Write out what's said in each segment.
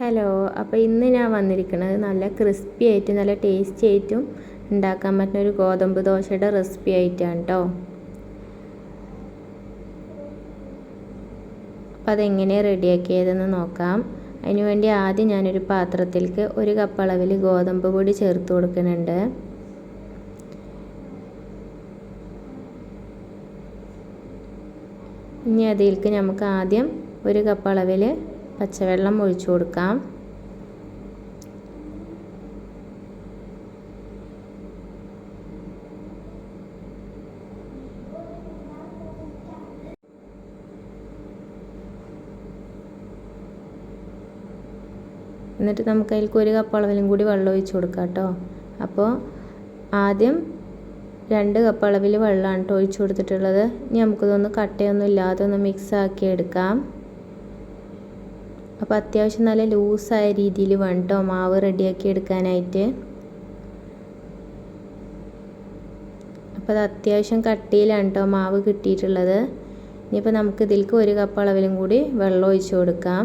Hello അപ്പോൾ ഇന്ന് ഞാൻ വന്നിരിക്കുന്നത് നല്ല ക്രിസ്പി ആയിട്ട് നല്ല ടേസ്റ്റി ആയിട്ടും ഉണ്ടാക്കാൻ പറ്റുന്ന ഒരു ഗോതമ്പ് ദോശയുടെ റെസിപ്പി ആയിട്ടാണ് കേട്ടോ അപ്പോൾ അതെങ്ങനെ റെഡിയാക്കിയതെന്ന് നോക്കാം. അതിനുവേണ്ടി ആദ്യം ഞാനൊരു പാത്രത്തിലേക്ക് ഒരു കപ്പ് അളവിൽ ഗോതമ്പ് പൊടി ചേർത്ത് കൊടുക്കുന്നുണ്ട്. ഇനി അതിലേക്ക് നമുക്ക് ആദ്യം ഒരു കപ്പ് അളവിൽ പച്ചവെള്ളം ഒഴിച്ചു കൊടുക്കാം. എന്നിട്ട് നമുക്ക് അതിലേക്ക് ഒരു കപ്പ് അളവിലും കൂടി വെള്ളം ഒഴിച്ചു കൊടുക്കാം കേട്ടോ. അപ്പോൾ ആദ്യം രണ്ട് കപ്പ് അളവിൽ വെള്ളമാണ് കേട്ടോ ഒഴിച്ചു കൊടുത്തിട്ടുള്ളത്. ഇനി നമുക്കിതൊന്ന് കട്ടയൊന്നും ഇല്ലാതെ ഒന്ന് മിക്സ് ആക്കി എടുക്കാം. അപ്പോൾ അത്യാവശ്യം നല്ല ലൂസായ രീതിയിൽ വേണം കേട്ടോ മാവ് റെഡിയാക്കി എടുക്കാനായിട്ട്. അപ്പോൾ അത് അത്യാവശ്യം കട്ടിയിലാണ് കേട്ടോ മാവ് കിട്ടിയിട്ടുള്ളത്. ഇനിയിപ്പോൾ നമുക്ക് ഇതിലേക്ക് ഒരു കപ്പ് അളവിലും കൂടി വെള്ളം ഒഴിച്ചു കൊടുക്കാം.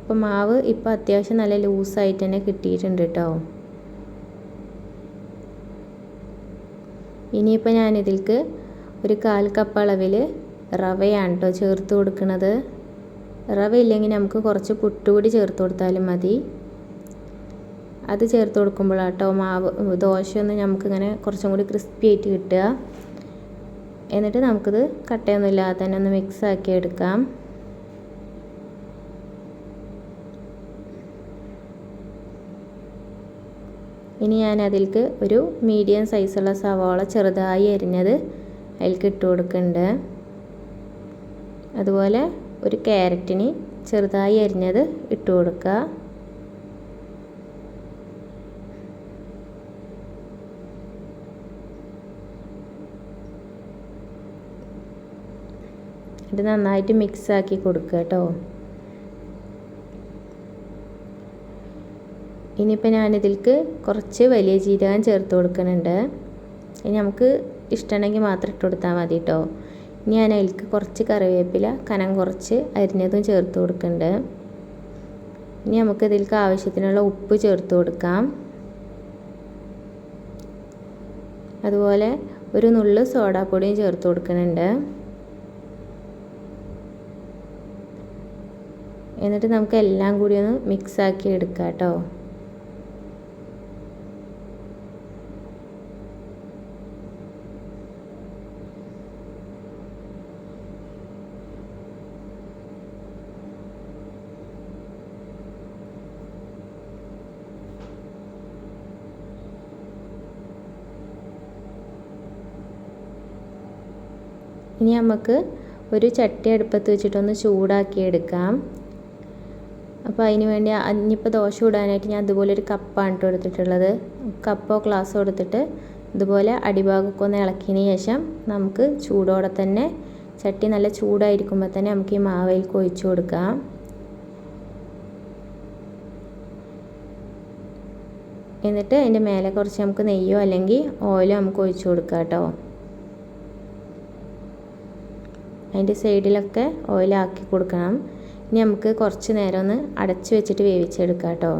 അപ്പോൾ മാവ് ഇപ്പോൾ അത്യാവശ്യം നല്ല ലൂസായിട്ട് തന്നെ കിട്ടിയിട്ടുണ്ട് കേട്ടോ ഇനിയിപ്പോൾ ഞാനിതിലേക്ക് ഒരു കാൽ കപ്പ് അളവിൽ റവയാണ് കേട്ടോ ചേർത്ത് കൊടുക്കുന്നത് റവ ഇല്ലെങ്കിൽ നമുക്ക് കുറച്ച് പുട്ടുപൊടി ചേർത്ത് കൊടുത്താലും മതി. അത് ചേർത്ത് കൊടുക്കുമ്പോഴാണ് കേട്ടോ മാവ് ദോശയൊന്ന് നമുക്കിങ്ങനെ കുറച്ചും കൂടി ക്രിസ്പി ആയിട്ട് കിട്ടുക. എന്നിട്ട് നമുക്കിത് കട്ടയൊന്നും ഇല്ലാതെ തന്നെ ഒന്ന് മിക്സ് ആക്കി എടുക്കാം. ഇനി ഞാൻ അതിലേക്ക് ഒരു മീഡിയം സൈസുള്ള സവാള ചെറുതായി അരിഞ്ഞത് അതിലേക്ക് ഇട്ട് കൊടുക്കുന്നുണ്ട്. അതുപോലെ ഒരു ക്യാരറ്റിന് ചെറുതായി അരിഞ്ഞത് ഇട്ട് കൊടുക്കുക. ഇത് നന്നായിട്ട് മിക്സ് ആക്കി കൊടുക്കുക കേട്ടോ. ഇനിയിപ്പോൾ ഞാനിതിലേക്ക് കുറച്ച് വലിയ ജീരകം ചേർത്ത് കൊടുക്കുന്നുണ്ട്. ഇനി നമുക്ക് ഇഷ്ടമുണ്ടെങ്കിൽ മാത്രം ഇട്ട് കൊടുത്താൽ മതി കേട്ടോ ഇനി ഞാൻ അതിലേക്ക് കുറച്ച് കറിവേപ്പില കനം കുറച്ച് അരിഞ്ഞതും ചേർത്ത് കൊടുക്കുന്നുണ്ട് ഇനി നമുക്ക് ഇതിലേക്ക് ആവശ്യത്തിനുള്ള ഉപ്പ് ചേർത്ത് കൊടുക്കാം. അതുപോലെ ഒരു നുള്ള് സോഡാപ്പൊടിയും ചേർത്ത് കൊടുക്കുന്നുണ്ട് എന്നിട്ട് നമുക്ക് എല്ലാം കൂടി ഒന്ന് മിക്സ് ആക്കി എടുക്കാം കേട്ടോ ഇനി നമുക്ക് ഒരു ചട്ടി അടുപ്പത്ത് വെച്ചിട്ടൊന്ന് ചൂടാക്കി എടുക്കാം അപ്പോൾ അതിന് വേണ്ടി ഇനിയിപ്പോൾ ദോശ ഇടാനായിട്ട് ഞാൻ അതുപോലെ ഒരു കപ്പാണ് കേട്ടോ എടുത്തിട്ടുള്ളത്. കപ്പോ ഗ്ലാസ്സോ എടുത്തിട്ട് ഇതുപോലെ അടിഭാഗമൊക്കെ ഒന്ന് ഇളക്കിയതിന് ശേഷം നമുക്ക് ചൂടോടെ തന്നെ ചട്ടി നല്ല ചൂടായിരിക്കുമ്പോൾ തന്നെ നമുക്ക് ഈ മാവയിൽ കൊഴിച്ചു കൊടുക്കാം. എന്നിട്ട് അതിന്റെ മേലെ കുറച്ച് നമുക്ക് നെയ്യോ അല്ലെങ്കിൽ ഓയിലോ നമുക്ക് ഒഴിച്ചു കൊടുക്കാം കേട്ടോ അതിന്റെ സൈഡിലൊക്കെ ഓയിലാക്കി കൊടുക്കണം. ഇനി നമുക്ക് കുറച്ച് നേരം ഒന്ന് അടച്ച് വെച്ചിട്ട് വേവിച്ചെടുക്കാം കേട്ടോ.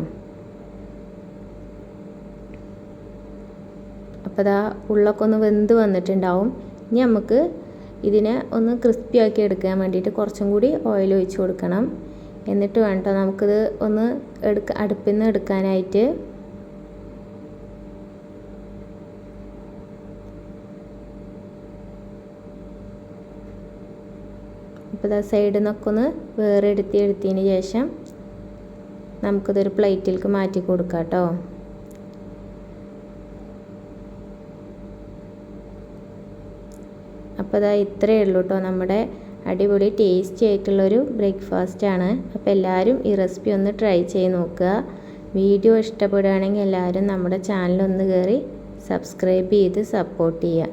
അപ്പോൾ അതാ ഉള്ളൊക്കെ ഒന്ന് വെന്ത് വന്നിട്ടുണ്ടാവും. ഇനി നമുക്ക് ഇതിനെ ഒന്ന് ക്രിസ്പി ആക്കി എടുക്കാൻ വേണ്ടിയിട്ട് കുറച്ചും കൂടി ഓയിൽ ഒഴിച്ച് കൊടുക്കണം. എന്നിട്ട് വേണ്ട നമുക്കിത് ഒന്ന് എടുക്ക അടുപ്പിൽ നിന്ന് എടുക്കാനായിട്ട്. അപ്പോൾ ഇതാ സൈഡിൽ നിന്നൊക്കെ ഒന്ന് വേറെ എടുത്തി എടുത്തതിന് ശേഷം നമുക്കിതൊരു പ്ലേറ്റിലേക്ക് മാറ്റി കൊടുക്കാം കേട്ടോ അപ്പോൾ ഇതാ ഇത്രയേ ഉള്ളൂ കേട്ടോ നമ്മുടെ അടിപൊളി ടേസ്റ്റി ആയിട്ടുള്ളൊരു ബ്രേക്ക്ഫാസ്റ്റാണ് അപ്പോൾ എല്ലാവരും ഈ റെസിപ്പി ഒന്ന് ട്രൈ ചെയ്ത് നോക്കുക. വീഡിയോ ഇഷ്ടപ്പെടുകയാണെങ്കിൽ എല്ലാവരും നമ്മുടെ ചാനലൊന്ന് കയറി സബ്സ്ക്രൈബ് ചെയ്ത് സപ്പോർട്ട് ചെയ്യുക.